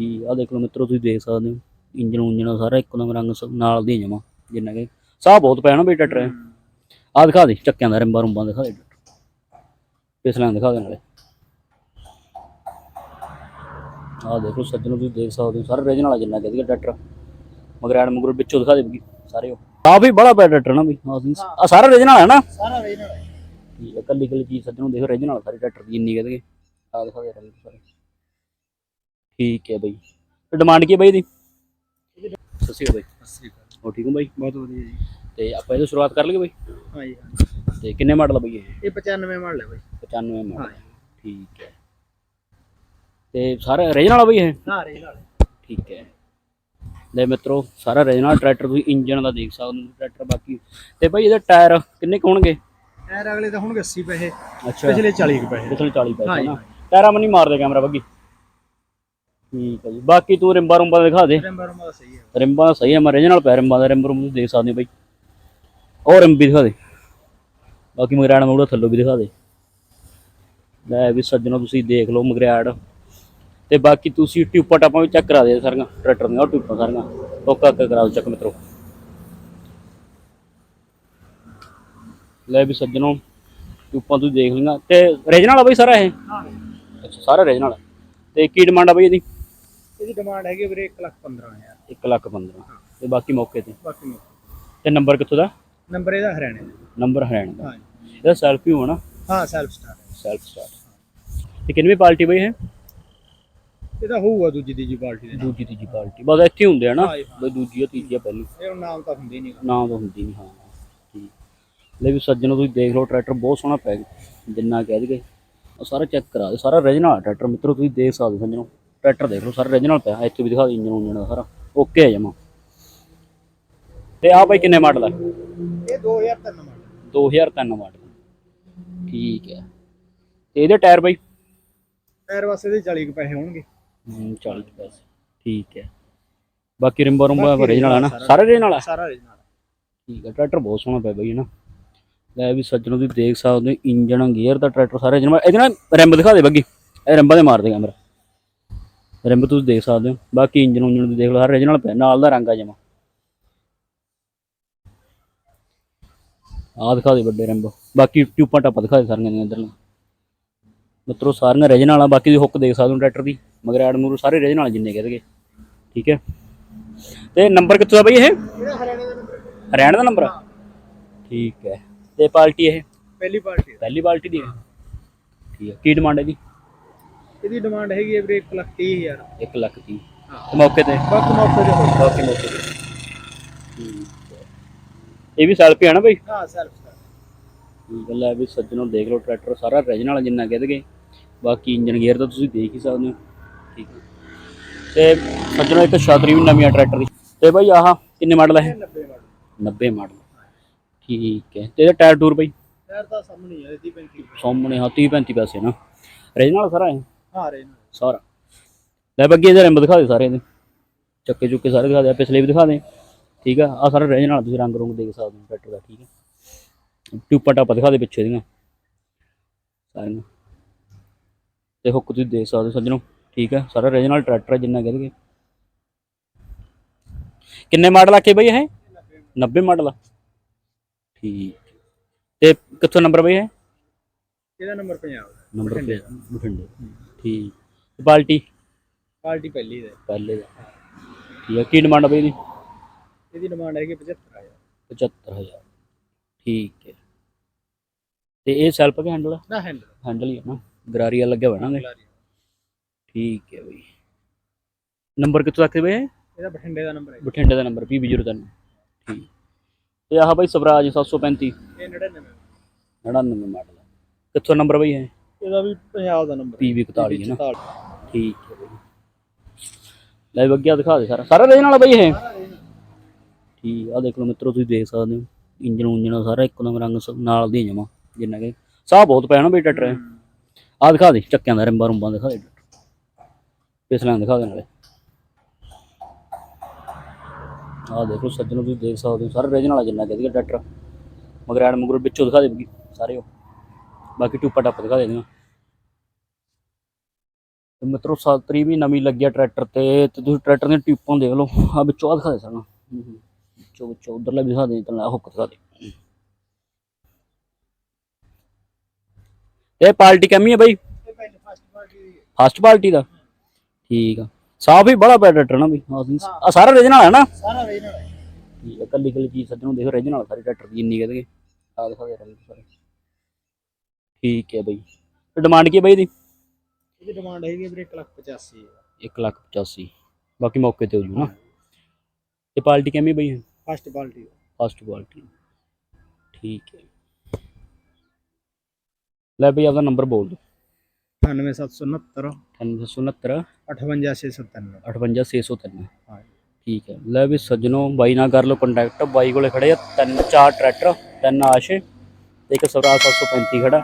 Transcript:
ਠੀਕ ਆ ਦੇਖ ਲਓ ਮਿੱਤਰੋ ਤੁਸੀਂ ਦੇਖ ਸਕਦੇ ਹੋ ਇੰਜਨ ਉਂਜਨ ਸਾਰਾ ਇੱਕੋ ਦਮ ਰੰਗ ਸ- ਨਾਲ ਦੀ ਜਮਾ ਜਿੰਨਾ ਕਿ ਸਾਹ ਬਹੁਤ ਪੈਣਾ ਵੀ ਟਰੈਕਟਰ ਆ ਦਿਖਾ ਦੇ ਚੱਕਿਆਂ ਦਾ ਰਿੰਬਾਂ ਰੁੰਬਾਂ ਦਿਖਾ ਦੇ ਪਿਛਲਾਂ ਦਿਖਾ ਦੇ ਨਾਲੇ। ਆ ਦੇਖੋ ਸੱਜਣੋ ਤੁਸੀਂ ਦੇਖ ਸਕਦੇ ਹੋ ਸਾਰਾ ਰੀਜਨਲ ਆ ਜਿੰਨਾ ਕਹਦੀ ਟਰੈਕਟਰ। ਮਗਰਾੜ ਮਗਰ ਵਿੱਚੋਂ ਦਿਖਾ ਦੇ ਬਗੀ ਸਾਰੇ ਆ ਵੀ ਬੜਾ ਪਿਆ ਟਰੈਕਟਰ ਨਾ ਵੀ ਆ ਸਾਰਾ ਰੀਜਨਲ ਹੈ ਨਾ? ਸਾਰਾ ਰੀਜਨਲ ਹੈ ਠੀਕ ਹੈ ਕੱਲੀ ਕੱਲੀ ਚੀਜ਼ ਸੱਜਣੋ ਦੇਖੋ ਰੀਜਨਲ ਸਾਰੇ ਟਰੈਕਟਰ ਦੀ ਇੰਨੀ ਕਹਦੇ ਆ ਦਿਖਾ ਦੇ ਰੰਗ ਸਾਰੇ। ਠੀਕ ਹੈ ਬਈ। ਡਿਮਾਂਡ ਕੀ ਹੈ ਬਈ ਇਹਦੀ ਸਸੀ ਹੋ ਬਈ। ਹੋ ਠੀਕ ਹੋ ਬਈ? ਬਹੁਤ ਵਧੀਆ ਜੀ। ਤੇ ਆਪਾਂ ਇਹਦੀ ਸ਼ੁਰੂਆਤ ਕਰ ਲਈਏ ਬਈ? ਹਾਂ ਜੀ ਹਾਂ। ਤੇ ਕਿੰਨੇ ਮਾਡਲ ਆ ਬਈ ਇਹ? ਇਹ 95 ਮਾਡਲ ਹੈ ਬਾਈ। 95 ਮਾਡਲ ਹਾਂ ਠੀਕ ਹੈ। ਤੇ ਸਾਰਾ ਰੀਜਨਲ ਆ ਬਈ ਇਹ? ਹਾਂ ਰੀਜਨਲ ਠੀਕ ਹੈ। ਲੈ ਮਿੱਤਰੋ ਸਾਰਾ ਰੀਜਨਲ ਟਰੈਕਟਰ ਤੁਸੀਂ ਇੰਜਨ ਦਾ ਦੇਖ ਸਕਦੇ ਹੋ ਟਰੈਕਟਰ ਬਾਕੀ। ਤੇ ਭਾਈ ਇਹਦੇ ਟਾਇਰ ਕਿੰਨੇ ਕੁ ਹੋਣਗੇ? ਟਾਇਰ ਅਗਲੇ ਤਾਂ ਹੋਣਗੇ 80 ਪੈਸੇ ਅੱਛਾ। ਪਿਛਲੇ 40 ਕੁ ਪੈਸੇ। ਪਿਛਲੇ 40 ਹਾਂ ਪੈਸੇ ਨਾ ਟਾਇਰਾਂ ਮਨ ਮਾਰਦੇ ਕੈਮਰਾ ਬੱਗੀ ਠੀਕ ਹੈ ਜੀ। ਬਾਕੀ ਤੂੰ ਰਿੰਬਾ ਰੁੰਬਾ ਦਾ ਦਿਖਾ ਦੇ। ਰੰਬਾ ਰੰਬਾ ਦਾ ਸਹੀ ਹੈ ਰਿੰਬਾ ਦਾ ਸਹੀ ਹੈ ਮੈਂ ਰੀਜਨਲ ਪੈ ਰਿੰਬਾ ਦਾ ਰਿੰਬ ਰੁੰਬ ਤੁਸੀਂ ਦੇਖ ਸਕਦੇ ਹੋ ਬਾਈ। ਉਹ ਰਿੰਬ ਦਿਖਾ ਦੇ। ਬਾਕੀ ਮਗਰਾੜ ਮਗੜਾ ਥੱਲੋਂ ਵੀ ਦਿਖਾ ਦੇ। ਲੈ ਵੀ ਸੱਜਣੋ ਤੁਸੀਂ ਦੇਖ ਲਓ ਮਗਰਾੜ। ਤੇ ਬਾਕੀ ਤੁਸੀਂ ਟਿਊਪਾਂ ਟਾਪਾਂ ਵੀ ਚੈੱਕ ਕਰਾ ਦੇ ਸਾਰੀਆਂ ਟਰੈਕਟਰ ਦੀਆਂ ਟਿਊਪਾਂ ਸਾਰੀਆਂ। ਓਕਾ ਕਰਾ ਦਿਓ ਚੱਕ ਮਿੱਤਰੋ। ਲੈ ਵੀ ਸੱਜਣੋ ਟਿਊਪਾਂ ਤੁਸੀਂ ਦੇਖ ਲਈਆਂ। ਤੇ ਰੀਜਨਲ ਆ ਬਾਈ ਸਾਰਾ ਇਹ? ਹਾਂ। ਅੱਛਾ ਸਾਰਾ ਰੀਜਨਲ ਤੇ ਕੀ ਡਿਮਾਂਡ ਆ ਬਾਈ ਇਹਦੀ? ਇਹਦੀ ਡਿਮਾਂਡ ਹੈਗੀ ਵੀਰੇ 1 ਲੱਖ 15000 1 ਲੱਖ 15 ਤੇ ਬਾਕੀ ਮੌਕੇ ਤੇ? ਬਾਕੀ ਨਹੀਂ ਤੇ। ਨੰਬਰ ਕਿੱਥੋਂ ਦਾ? ਨੰਬਰ ਇਹਦਾ ਹਰਿਆਣੇ ਦਾ। ਨੰਬਰ ਹਰਿਆਣਾ ਦਾ। ਹਾਂ ਜੀ। ਇਹਦਾ ਸੈਲਫੀ ਹੋਣਾ? ਹਾਂ ਸੈਲਫ ਸਟਾਰਟ ਸੈਲਫ ਸਟਾਰਟ ਤੇ ਕਿੰਨਵੀਂ ਪਾਰਟੀ ਬਈ ਹੈ ਇਹਦਾ ਹੋਊਗਾ ਦੂਜੀ ਤੀਜੀ ਪਾਰਟੀ ਦੇ ਦੂਜੀ ਤੀਜੀ ਪਾਰਟੀ। ਬਸ ਇੱਥੇ ਹੁੰਦੇ ਆ ਨਾ? ਹਾਂ ਹਾਂ। ਬਈ ਦੂਜੀ ਆ ਤੀਜੀ ਆ ਪਹਿਲੀ। ਇਹ ਨਾਮ ਤਾਂ ਹੁੰਦੀ ਨਹੀਂ। ਨਾਮ ਤਾਂ ਹੁੰਦੀ ਨਹੀਂ ਹਾਂ। ਠੀਕ। ਲੈ ਵੀ ਸੱਜਣੋ ਤੁਸੀਂ ਦੇਖ ਲਓ ਟਰੈਕਟਰ ਬਹੁਤ ਸੋਹਣਾ ਪੈ ਗਿਆ। ਜਿੰਨਾ ਕਹਿ ਦਈਏ। ਉਹ ਸਾਰਾ ਚੈੱਕ ਕਰਾ ਦੇ ਸਾਰਾ ਰੀਜਨਲ ਟਰੈਕਟਰ ਮਿੱਤਰੋ ਤੁਸੀਂ ਦੇਖ ਸਕਦੇ ਹੋ ਸੱਜਣੋ। ਟਰੈਕਟਰ ਦੇਖ ਲਓ ਸਾਰਾ ਰੀਜਨਲ ਪਿਆ ਇੱਥੇ ਵੀ ਦਿਖਾ ਦੇ ਇੰਜਨ ਉਂਜਨ ਦਾ ਸਾਰਾ। ਓਕੇ ਹੈ ਜਮਾ। ਤੇ ਆ ਬਾਈ ਕਿੰਨੇ ਮਾਡਲ ਆ? ਇਹ 2003 ਮਾਡਲ 2003 ਮਾਡਲ ਠੀਕ ਹੈ। ਤੇ ਇਹਦੇ ਟਾਇਰ ਬਾਈ? ਟਾਇਰ ਵਾਸਤੇ ਦੇ 40 ਕੁ ਪੈਸੇ ਹੋਣਗੇ। ਹਮ, 40 ਕੁ ਪੈਸੇ। ਠੀਕ ਹੈ। ਬਾਕੀ ਰਿੰਬਾ ਰੁੰਬਾ ਰੀਜਨਲ ਹੈ ਨਾ? ਸਾਰਾ- ਰੀਜਨਲ ਹੈ ਸਾਰਾ ਰੀਜਨਲ ਠੀਕ ਹੈ ਟਰੈਕਟਰ ਬਹੁਤ ਸੋਹਣਾ ਪਿਆ ਬਈ ਨਾ? ਲੈ ਵੀ ਸੱਜਣੋ ਤੁਸੀਂ ਦੇਖ ਸਕਦੇ ਹੋ ਇੰਜਨ ਗੀਅਰ ਦਾ ਟਰੈਕਟਰ ਸਾਰੇ ਜਨਮ ਇਹਦੇ ਨਾਲ ਰਿੰਬ ਦਿਖਾ ਦੇ ਬੱਗੀ ਇਹ ਰਿੰਬਾਂ ਦੇ ਮਾਰ ਦੇ ਕੈਮਰਾ ਰਿੰਬ ਤੁਸੀਂ ਦੇਖ ਸਕਦੇ ਹੋ। ਬਾਕੀ ਇੰਜਨ ਉਂਜਨ ਤੁਸੀਂ ਦੇਖ ਲਓ ਹਰ ਰੀਜਨਲ ਪਿਆ ਨਾਲ ਦਾ ਰੰਗ ਆ ਜਮਾ। ਆਹ ਦਿਖਾ ਦੇ ਵੱਡੇ ਰਿੰਬ। ਬਾਕੀ ਟਿਊਪਾਂ ਟਾਪਾਂ ਦਿਖਾ ਦੇ ਸਾਰੀਆਂ ਦੀਆਂ ਇਧਰ ਮਿੱਤਰੋ ਸਾਰੀਆਂ ਰੀਜਨਲ ਆ ਬਾਕੀ ਦੀ ਹੁੱਕ ਦੇਖ ਸਕਦੇ ਹੋ ਟਰੈਕਟਰ ਦੀ। ਮਗਰ ਐਡ ਨੂੰ ਸਾਰੇ ਰੀਜਨਲ ਜਿੰਨੇ ਕਹਦੇਗੇ ਠੀਕ ਹੈ। ਤੇ ਨੰਬਰ ਕਿੱਥੋਂ ਦਾ ਬਈ ਇਹ? ਹਰਿਆਣੇ ਦਾ ਨੰਬਰ ਆ। ਠੀਕ ਹੈ। ਤੇ ਪਾਰਟੀ ਇਹ? ਪਹਿਲੀ ਪਾਰਟੀ ਪਹਿਲੀ ਪਾਰਟੀ ਦੀ ਹੈ। ਠੀਕ ਹੈ। ਕੀ ਡਿਮਾਂਡ ਹੈ ਜੀ? ਇਹਦੀ ਡਿਮਾਂਡ ਹੈਗੀ ਹੈ ਵੀਰੇ 1 ਲੱਖ 30000 1 ਲੱਖ ਦੀ ਹਾਂ। ਤੇ ਮੌਕੇ ਤੇ? ਬਾਕੀ ਮੌਕੇ ਤੇ ਹੋਊਗਾ ਬਾਕੀ ਮੌਕੇ ਤੇ। ਠੀਕ ਇਹ ਵੀ ਸੈਲਫੀ ਹੈ ਨਾ ਬਈ? ਹਾਂ ਸੈਲਫ ਠੀਕ ਹੈ ਵੀ ਸੱਜਣੋਂ ਦੇਖ ਲਓ ਟਰੈਕਟਰ ਸਾਰਾ ਰੀਜਨਲ ਜਿੰਨਾ ਕਹਿ ਦਗੇ ਬਾਕੀ ਇੰਜਨ ਗੇਅਰ ਤਾਂ ਤੁਸੀਂ ਦੇਖ ਹੀ ਸਕਦੇ ਹੋ। ਠੀਕ ਹੈ ਤੇ ਸੱਜਣੋਂ ਇੱਕ ਛਤਰੀ ਵੀ ਨਵੀਂ ਆ ਟਰੈਕਟਰ ਦੀ। ਤੇ ਬਈ ਆਹ ਕਿੰਨੇ ਮਾਡਲ ਹੈ 90 ਮਾਡਲ 90 ਮਾਡਲ ਠੀਕ ਹੈ। ਤੇ ਇਹਦਾ ਟਾਇਰ ਟੂਰ ਬਈ? ਟਾਇਰ ਤਾਂ ਸਾਹਮਣੇ ਹੀ ਹੈ ਇਹਦੀ 35 ਸਾਹਮਣੇ ਹਾਂ 30 35 ਪੈਸੇ ਨਾ। ਰੀਜਨਲ ਸਾਰਾ ਹੈ ਰੇ ਸਾਰਾ। ਲੈ ਬੱਗੇ ਇਹਦੇ ਰਿੰਬ ਦਿਖਾ ਦੇ ਸਾਰੇ ਇਹਦੇ। ਚੱਕੇ ਚੁੱਕੇ ਸਾਰੇ ਦਿਖਾ ਦੇ ਪਿਛਲੇ ਵੀ ਦਿਖਾ ਦੇ। ਠੀਕ ਆ ਆ ਸਾਰਾ ਰੇਂਜ ਨਾਲ ਤੁਸੀਂ ਰੰਗ ਰੁੰਗ ਦੇਖ ਸਕਦੇ ਹੋ ਟਰੈਕਟਰ ਦਾ ਠੀਕ ਹੈ ਟਿਊਪਾ ਟਾਪਾ ਦਿਖਾ ਦੇ ਪਿੱਛੇ ਦੀਆਂ ਸਾਰੀਆਂ ਤੇ ਹੁੱਕ ਤੁਸੀਂ ਦੇਖ ਸਕਦੇ ਹੋ ਸੱਜਣੋ ਠੀਕ ਹੈ ਸਾਰਾ ਰੀਜਨਲ ਟਰੈਕਟਰ ਹੈ ਜਿੰਨਾ ਕਹਦੇ ਕਿੰਨੇ ਮਾਡਲ ਆਖੇ ਬਈ ਇਹ? 90 ਮਾਡਲ ਆ। ਠੀਕ। ਤੇ ਕਿੱਥੋਂ ਨੰਬਰ ਬਈ ਇਹ? ਇਹਦਾ ਨੰਬਰ 50 ਦਾ ਨੰਬਰ ਬਠਿੰਡੇ ਠੀਕ। ਤੇ ਬਾਲਟੀ ਪਾਰਟੀ ਪਹਿਲੀ ਦਾ। ਪਹਿਲੇ ਦਾ। ਠੀਕ ਹੈ ਕੀ ਡਿਮਾਂਡ ਆ ਬਈ ਇਹਦੀ? ਇਹਦੀ ਡਿਮਾਂਡ ਹੈਗੀ 75000 75000 ਠੀਕ ਹੈ। ਤੇ ਇਹ ਸੈਲਫ ਕੇ ਹੈਂਡਲ ਨਾ ਹੈਂਡਲ ਹੈਂਡਲ ਹੀ ਹੈ ਨਾ। ਗਰਾਰੀਆ ਲੱਗਿਆ ਹੋਇਆ ਨਾ ਇਹਦੇ। ਠੀਕ ਹੈ ਬਈ। ਨੰਬਰ ਕਿੱਥੋਂ ਤੱਕ ਬਈ ਇਹ? ਇਹਦਾ ਬਠਿੰਡੇ ਦਾ ਨੰਬਰ ਹੈ। ਬਠਿੰਡੇ ਦਾ ਨੰਬਰ PB03 ਠੀਕ। ਤੇ ਆਹ ਬਈ ਸਵਰਾਜ 735 ਇਹ 99 99 ਮਾਡਲ ਕਿੱਥੋਂ ਨੰਬਰ ਬਈ ਇਹ? ਇਹਦਾ ਵੀ 50 ਦਾ ਨੰਬਰ PB41 ਹੈ ਨਾ। ਠੀਕ ਹੈ ਬਈ। ਲੈ ਬੱਗਿਆ ਦਿਖਾ ਦੇ ਸਾਰਾ। ਸਾਰਾ ਰੇਜ ਨਾਲ ਬਈ ਇਹ। ਠੀਕ ਆ ਦੇਖ ਲਓ ਮਿੱਤਰੋ ਤੁਸੀਂ ਦੇਖ ਸਕਦੇ ਹੋ। ਇੰਜਨ ਉਂਜਨ ਸਾਰਾ ਇੱਕੋ ਦਮ ਰੰਗ ਨਾਲ ਦੀ ਜਮਾ ਜਿੰਨਾ ਕਿ ਸਾਹ ਬਹੁਤ ਪੈਣਾ ਬਈ ਟਰੈਕਟਰ ਆ ਦਿਖਾ ਦੇ ਚੱਕਿਆਂ ਦਾ ਰਿੰਬਾਂ ਰੁੰਬਾਂ ਦਿਖਾ ਦੇ। ਪਿਛਲਾਂ ਦਿਖਾ ਦੇ ਨਾਲੇ। ਆ ਦੇਖੋ ਸੱਜਣੋ ਤੁਸੀਂ ਦੇਖ ਸਕਦੇ ਹੋ ਸਾਰਾ ਰੀਜਨਲ ਆ ਜਿੰਨਾ ਕਹਦੀ ਟਰੈਕਟਰ। ਮਗਰ ਐਡ ਮਗਰ ਵਿੱਚੋਂ ਦਿਖਾ ਦੇ ਸਾਰੇ ਉਹ। ਬਾਕੀ ਟੂਪਾ ਟੱਪ ਦਿਖਾ ਦੇ ਦੀਆਂ ਤੇ ਮਿੱਤਰੋ ਸਾਤਰੀ ਵੀ ਨਵੀਂ ਲੱਗਿਆ ਟਰੈਕਟਰ ਤੇ ਤੇ ਤੁਸੀਂ ਟਰੈਕਟਰ ਦੀਆਂ ਟਿਊਪਾਂ ਦੇਖ ਲਓ। ਆ ਵਿੱਚੋਂ ਆ ਦਿਖਾ ਦੇ ਸਾਨੂੰ ਵਿੱਚੋਂ ਵਿੱਚੋਂ ਉਧਰਲਾ ਦਿਖਾ ਦੇ ਤਾਂ ਹੁੱਕ ਦਿਖਾ ਦੇ। ਇਹ ਪਾਰਟੀ ਕਮੀ ਹੈ ਬਾਈ? ਫਸਟ ਪਾਰਟੀ ਦਾ। ਠੀਕ ਆ। ਸਾਫ਼ ਹੀ ਬੜਾ ਪਿਆ ਟਰੈਕਟਰ ਨਾ ਬਈ। ਆ ਸਾਰਾ ਰੀਜਨਲ ਹੈ ਨਾ? ਸਾਰਾ ਰੀਜਨਲ ਹੈ ਠੀਕ ਆ ਕੱਲੀ ਕੱਲੀ ਚੀਜ਼ ਸੱਜਣੋਂ ਦੇਖੋ ਰੀਜਨਲ ਸਾਰੇ ਟਰੈਕਟਰ ਦੀ ਇੰਨੀ ਕਹਦੇ ਆ ਦਿਖਾ ਦੇ ਰੰਗ ਸਾਰੇ। ਠੀਕ ਹੈ ਬਈ। ਡਿਮਾਂਡ ਕੀ ਹੈ ਬਾਈ ਦੀ ਇਹਦੀ ਡਿਮਾਂਡ ਹੈਗੀ ਵੀਰੇ 1 ਲੱਖ 85 1 ਲੱਖ 85 ਬਾਕੀ ਮੌਕੇ ਤੇ ਹੋ ਜੂ ਨਾ। ਤੇ ਪਾਰਟੀ ਕਿਵੇਂ ਬਈ ਫਸਟ ਪਾਰਟੀ ਫਸਟ ਕੁਆਲਿਟੀ ਠੀਕ ਹੈ। ਲੈ ਬਈ ਆਪਦਾ ਨੰਬਰ ਬੋਲ ਦਿਓ। 98769 9769 58697 58603 ਹਾਂ ਠੀਕ ਹੈ। ਲੈ ਵੀ ਸੱਜਣੋ ਬਾਈ ਨਾਲ ਕਰ ਲਓ ਕੰਟੈਕਟ ਬਾਈ ਕੋਲੇ ਖੜੇ ਆ। ਤਿੰਨ ਚਾਰ ਟਰੈਕਟਰ ਤਿੰਨ ਆਸ਼। ਤੇ ਇੱਕ ਸਵਰਾਜ 735 ਖੜਾ।